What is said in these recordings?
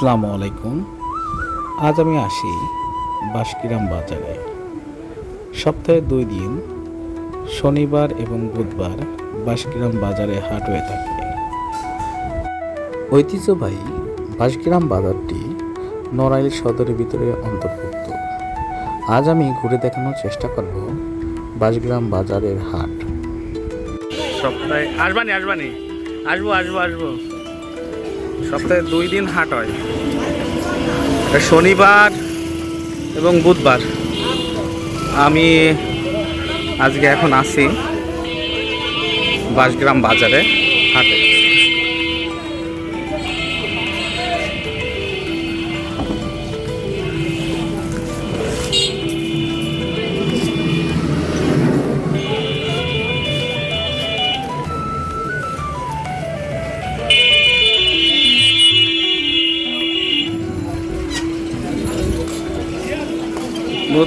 আসসালামু আলাইকুম। আজ আমি আসি বাসকিরাম বাজারে। সপ্তাহে দুই দিন, শনিবার এবং বুধবার বাসকিরাম বাজারে হাট হয়ে থাকে। ঐতিহ্যবাহী বাসগ্রাম বাজারটি নড়াইল সদরের ভিতরে অন্তর্ভুক্ত। আজ আমি ঘুরে দেখানোর চেষ্টা করব বাসগ্রাম বাজারের হাট। সপ্তাহে আসবানি আসবানি। আসব আসব আসব। সপ্তাহে দুই দিন হাট হয়। শনিবার এবং বুধবার। আমি আজকে এখন আসি বাসগ্রাম বাজারে হাটে।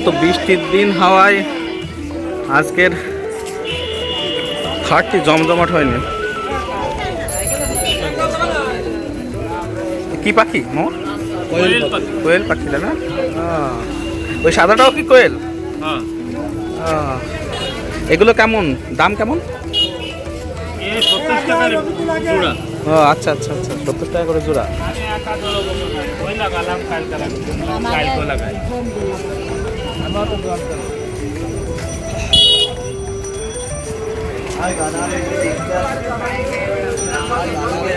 মূলত বৃষ্টির দিন হাওয়ায় আজকের হাটটি জমজমাট হয়নি। কি পাখি মোর কোয়েল পাখি। তাই না? ওই সাদাটাও কি কোয়েল? এগুলো কেমন? দাম কেমন? ও আচ্ছা আচ্ছা আচ্ছা সত্তর টাকা করে জোড়া।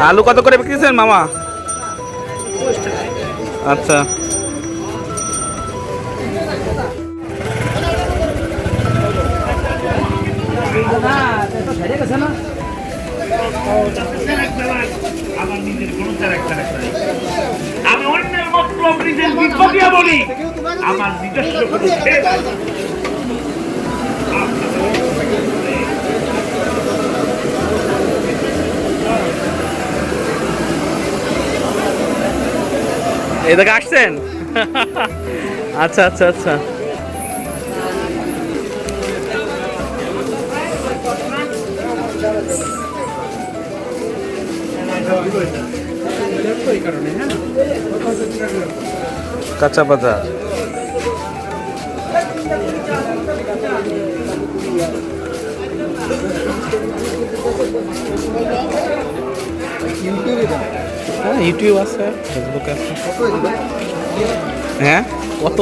আলু কত করে বিক্রিছেন মামা? আচ্ছা। আমি অন্যের নিজের বিপক্ষে বলি আমার নিজস্ব কোনো এদিকে আসছেন? আচ্ছা আচ্ছা আচ্ছা। কাঁচা বাজার। হ্যাঁ ইউটিউব আছে ফেসবুক আছে। হ্যাঁ? কত?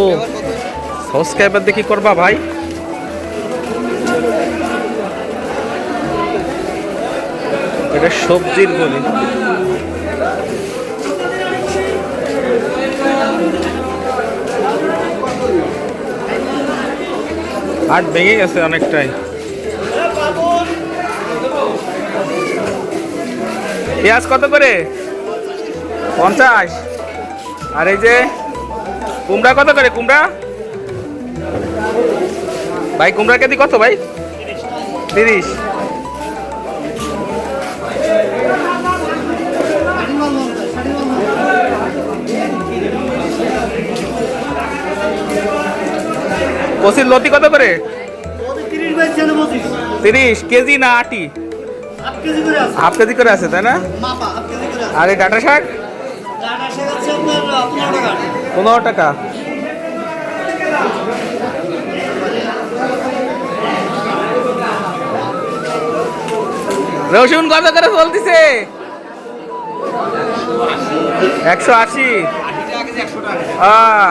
সাবস্ক্রাইবার দেখি করবা ভাই। এটা সবজির বলি হাট ভেঙে গেছে অনেকটাই। পেঁয়াজ কত করে? পঞ্চাশ। আর এই যে কুমড়া কত করে? কুমড়া? ভাই কুমড়া কেদি কত ভাই? তিরিশ। কষির লতি কত করে? তিরিশ কেজি না আটি? হাফ কেজি করে আছে, তাই না? আর এই ডাটা শাক? পনেরো টাকা। রসুন কত করে চলতেছে একশো আশি। আহ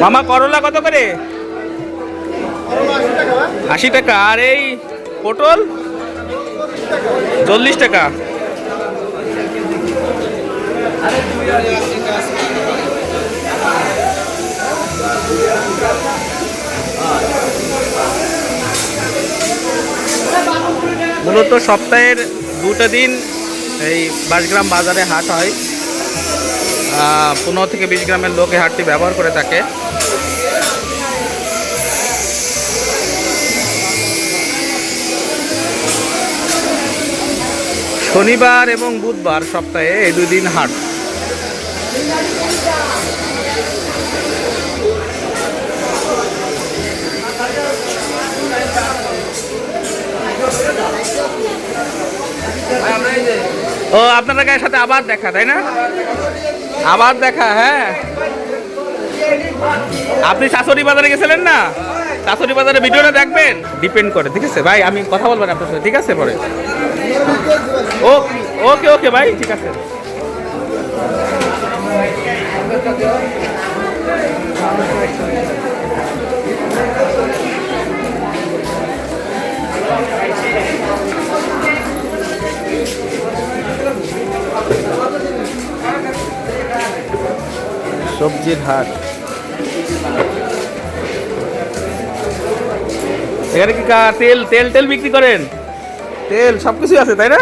মামা, করলা কত করে? আশি টাকা। আর এই পটল? চল্লিশ টাকা। মূলত সপ্তাহের দুটো দিন এই বাসগ্রাম বাজারে হাট হয়। পনেরো থেকে বিশ গ্রামের লোক এই হাটটি ব্যবহার করে থাকে। শনিবার এবং বুধবার সপ্তাহে এই দুই দিন হাট। ও আপনারা গায়ের সাথে আবার দেখা, তাই না? আবার দেখা হ্যাঁ। আপনি শাশুড়ি বাজারে গেছিলেন না? শাশুড়ি বাজারে ভিডিওটা দেখবেন? ডিপেন্ড করে, ঠিক আছে? ভাই, আমি কথা বলবেন আপনার সাথে, ঠিক আছে? পরে। ও, ওকে ওকে, ভাই, ঠিক আছে। সবজির হাট। এখানে কি কা- তেল তেল তেল বিক্রি করেন? তেল সব কিছুই আছে তাই না?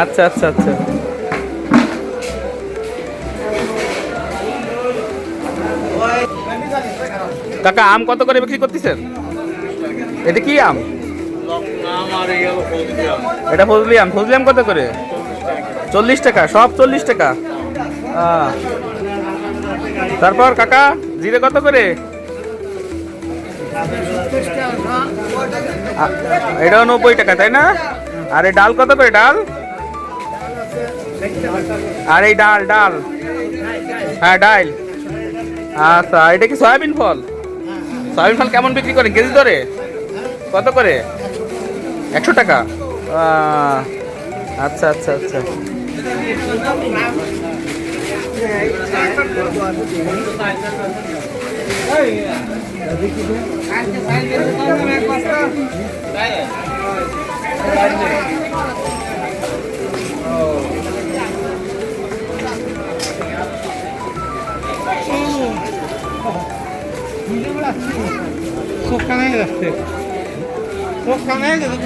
আচ্ছা আচ্ছা আচ্ছা। কাকা আম কত করে বিক্রি করতেছেন? এটা কি আম? এটা ফজলি আম। ফজলি আম কত করে? চল্লিশ টাকা সব চল্লিশ টাকা। তারপর কাকা, জিরে কত করে? এটাও নব্বই টাকা, তাই না? আর ডাল কত করে ডাল? আর এই ডাল ডাল। হ্যাঁ ডাল। আচ্ছা এটা কি সয়াবিন ফল? সয়াবিন ফল কেমন বিক্রি করেন? কেজি ধরে কত করে? একশো টাকা। আচ্ছা আচ্ছা আচ্ছা। そっかないだって。そっかないだって。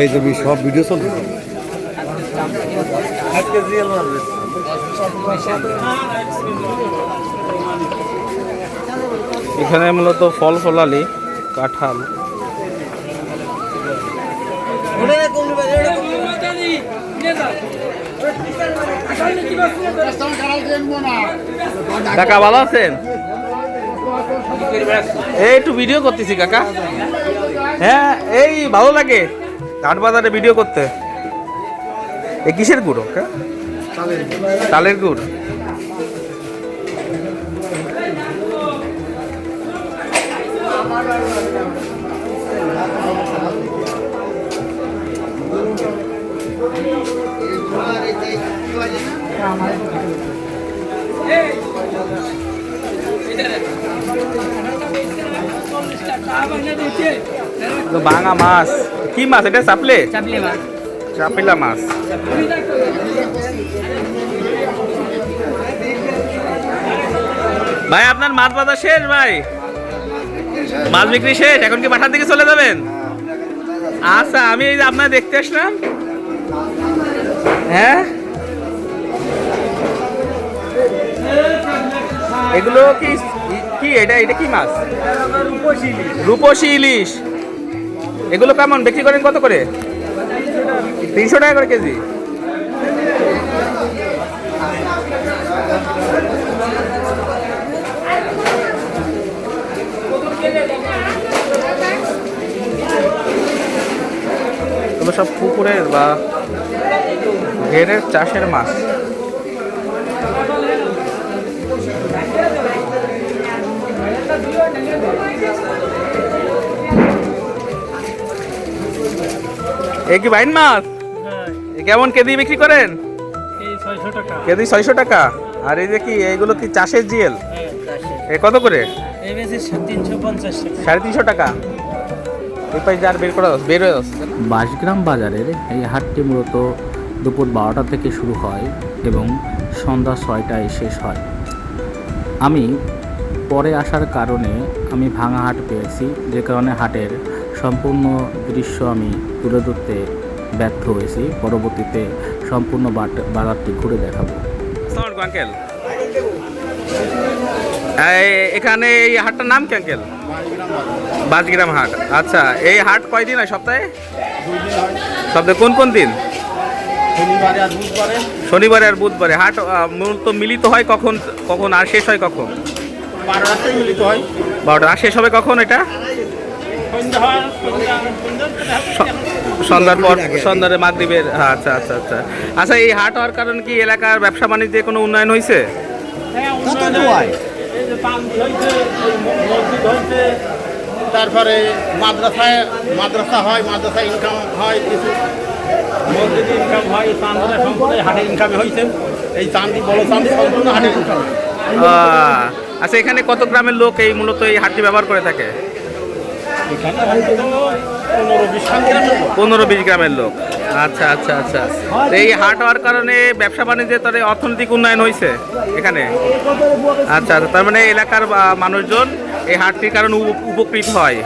এই তুমি সব ভিডিও চলতেছে এখানে মূলত ফল ফলালি কাঁঠাল। কাকা ভালো আছেন? এই একটু ভিডিও করতেছি, কাকা। হ্যাঁ এই ভালো লাগে। হাট বাজারে ভিডিও করতে। এ কিসের গুঁড়ো, কাকা? তালের গুড়। তো বাঙা মাছ। কি মাছ? এটা চাপলে? চাপিলা মাছ। ভাই আপনার মাছ বাজার শেষ ভাই? মাছ বিক্রি শেষ? এখন কি পাঠার দিকে চলে যাবেন? আচ্ছা আমি এই যে আপনার দেখতে আসলাম। হ্যাঁ? এগুলো কি কি এটা এটা কি মাছ? রূপসী ইলিশ। এগুলো কেমন বিক্রি করেন কত করে? তিনশো টাকা করে কেজি। এগুলো সব পুকুরের বা ঘেরের চাষের মাছ। এ কি বাইন মাছ? কেমন কেজি বিক্রি করেন? এই ছয়শো টাকা। কেজি ছয়শো টাকা। আর এই যে কি এইগুলো কি চাষের জিএল? এ কত করে? সাড়ে তিনশো টাকা। আর বের করা বের হয়ে যাচ্ছে বাঁশগ্রাম বাজারের এই হাটটি মূলত দুপুর বারোটা থেকে শুরু হয় এবং সন্ধ্যা ছয়টায় শেষ হয়। আমি পরে আসার কারণে আমি ভাঙা হাট পেয়েছি যে কারণে হাটের সম্পূর্ণ দৃশ্য আমি তুলে ধরতে ব্যর্থ হয়েছি। পরবর্তীতে সম্পূর্ণ বাট- বাজারটি ঘুরে দেখাবো। আঙ্কেল এখানে এই হাটটার নাম কি আঙ্কেল বাজগ্রাম হাট। আচ্ছা এই হাট কয়দিন হয় সপ্তাহে? সপ্তাহে কোন কোন দিন? শনিবারে আর বুধবারে। শনিবারে আর বুধবারে। হাট মূলত মিলিত হয় কখন কখন আর শেষ হয় কখন? হয়। বারোটা আর শেষ হবে কখন এটা? সন্ধ্যার পর সন্ধ্যারে মাগরিবের হ্যাঁ, আচ্ছা আচ্ছা আচ্ছা। আচ্ছা এই হাট হওয়ার কারণ কি এলাকার ব্যবসা বাণিজ্যে কোনো উন্নয়ন হয়েছে তারপরে মাদ্রাসায় মাদ্রাসা হয় মাদ্রাসা ইনকাম হয় কিছু মসজিদে ইনকাম হয় চান্দিনা সম্পূর্ণ হাটের ইনকামে হয়েছে এই চান্দি বড় চান্দি সম্পূর্ণ হাটের ইনকাম আচ্ছা এখানে কত গ্রামের লোক এই মূলত এই হাটটি ব্যবহার করে থাকে? এখানে হয়তো পনেরো বিশ গ্রামের লোক। পনেরো বিশ গ্রামের লোক। আচ্ছা আচ্ছা আচ্ছা। এই হাট হওয়ার কারণে ব্যবসা বাণিজ্যে তার অর্থনৈতিক উন্নয়ন হয়েছে এখানে? আচ্ছা আচ্ছা। তার মানে এলাকার মানুষজন এই হাটটির কারণে উপ- উপকৃত হয়।